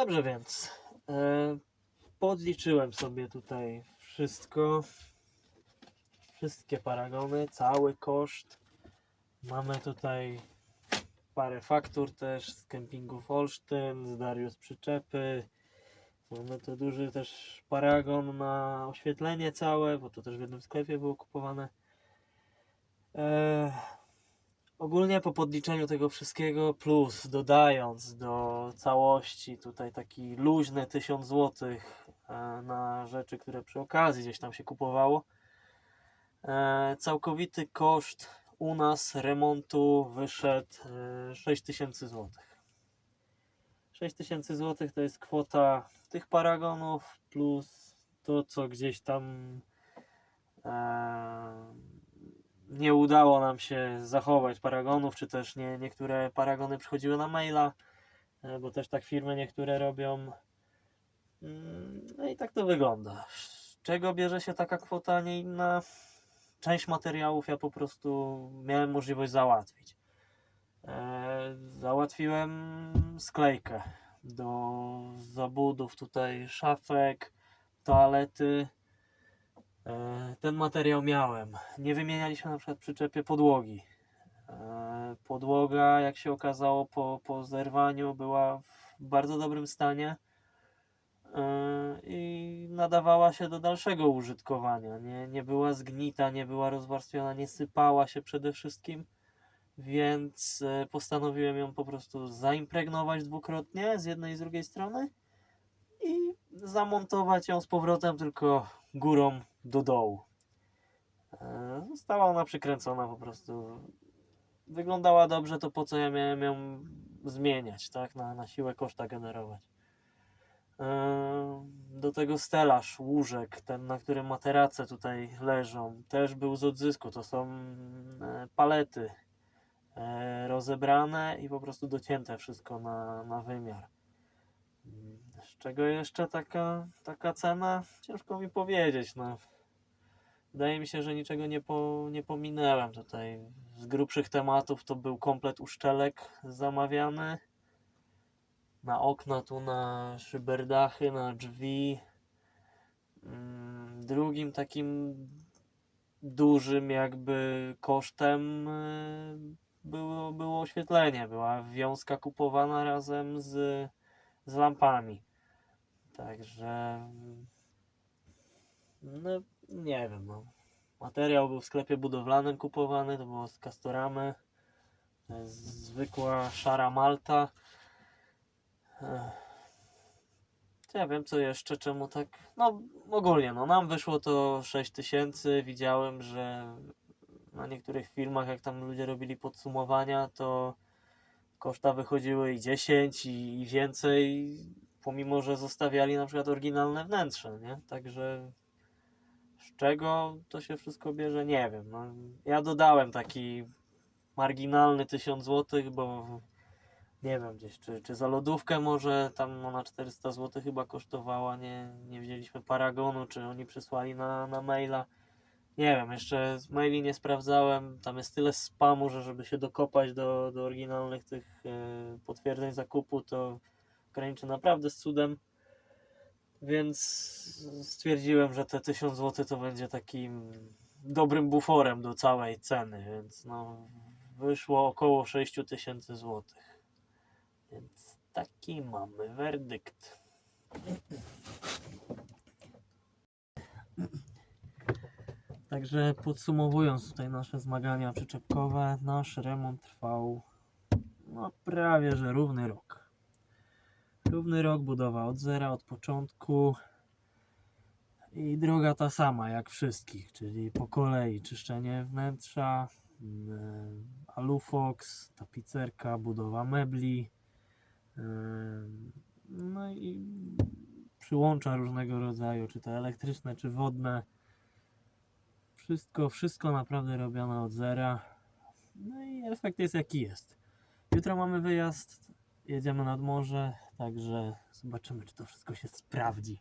Dobrze więc. E, podliczyłem sobie tutaj wszystko. Wszystkie paragony, cały koszt. Mamy tutaj parę faktur też z kempingów Olsztyn, z Darius Przyczepy. Mamy tu duży też paragon na oświetlenie całe, bo to też w jednym sklepie było kupowane. E, ogólnie po podliczeniu tego wszystkiego, plus dodając do całości tutaj taki luźny 1000 zł na rzeczy, które przy okazji gdzieś tam się kupowało. E, całkowity koszt u nas remontu wyszedł e, 6000 zł. 6000 zł to jest kwota tych paragonów plus to, co gdzieś tam e, nie udało nam się zachować paragonów, czy też nie, niektóre paragony przychodziły na maila, e, bo też tak firmy niektóre robią. Mm, No i tak to wygląda. Z czego bierze się taka kwota, a nie inna? Część materiałów ja po prostu miałem możliwość załatwić. E, załatwiłem sklejkę do zabudów tutaj szafek, toalety. E, ten materiał miałem. Nie wymienialiśmy na przykład przyczepie podłogi. E, podłoga, jak się okazało po, po zerwaniu, była w bardzo dobrym stanie e, i nadawała się do dalszego użytkowania. Nie, nie była zgnita, nie była rozwarstwiona, nie sypała się przede wszystkim, więc postanowiłem ją po prostu zaimpregnować dwukrotnie z jednej i z drugiej strony i zamontować ją z powrotem tylko górą do dołu. E, Została ona przykręcona po prostu. Wyglądała dobrze, to po co ja miałem ją zmieniać, tak? Na, na siłę koszta generować. E, Do tego stelaż łóżek, ten na którym materace tutaj leżą, też był z odzysku. To są e, palety rozebrane i po prostu docięte wszystko na, na wymiar. Z czego jeszcze taka, taka cena? Ciężko mi powiedzieć. No. Wydaje mi się, że niczego nie, po, nie pominęłem tutaj. Z grubszych tematów to był komplet uszczelek zamawiany. Na okna, tu na szyberdachy, na drzwi. Mm, Drugim takim dużym jakby kosztem y, było, było oświetlenie. Była wiązka kupowana razem z, z lampami. Także no nie wiem. No. Materiał był w sklepie budowlanym kupowany, to było z Castoramy. Zwykła szara malta. Ja wiem co jeszcze, czemu tak. No ogólnie, no nam wyszło to 6000. Widziałem, że na niektórych filmach, jak tam ludzie robili podsumowania, to koszta wychodziły i 10 i, i więcej, pomimo że zostawiali na przykład oryginalne wnętrze, nie? Także z czego to się wszystko bierze, nie wiem. No, ja dodałem taki marginalny 1000 zł, bo nie wiem gdzieś, czy, czy za lodówkę może tam ona 400 zł chyba kosztowała, nie, nie wzięliśmy paragonu, czy oni przysłali na, na maila. Nie wiem, jeszcze z maili nie sprawdzałem, tam jest tyle spamu, że żeby się dokopać do, do oryginalnych tych e, potwierdzeń zakupu, to graniczy naprawdę z cudem. Więc stwierdziłem, że te 1000 zł to będzie takim dobrym buforem do całej ceny, więc no wyszło około 6000 zł. Więc taki mamy werdykt. Także podsumowując tutaj nasze zmagania przyczepkowe, nasz remont trwał no prawie że równy rok. Równy rok, budowa od zera, od początku. I droga ta sama jak wszystkich, czyli po kolei czyszczenie wnętrza, mm, alufox, tapicerka, budowa mebli, ym, no i przyłącza różnego rodzaju, czy to elektryczne, czy wodne. Wszystko, wszystko naprawdę robione od zera. No i efekt jest jaki jest. Jutro mamy wyjazd, jedziemy nad morze, także zobaczymy, czy to wszystko się sprawdzi.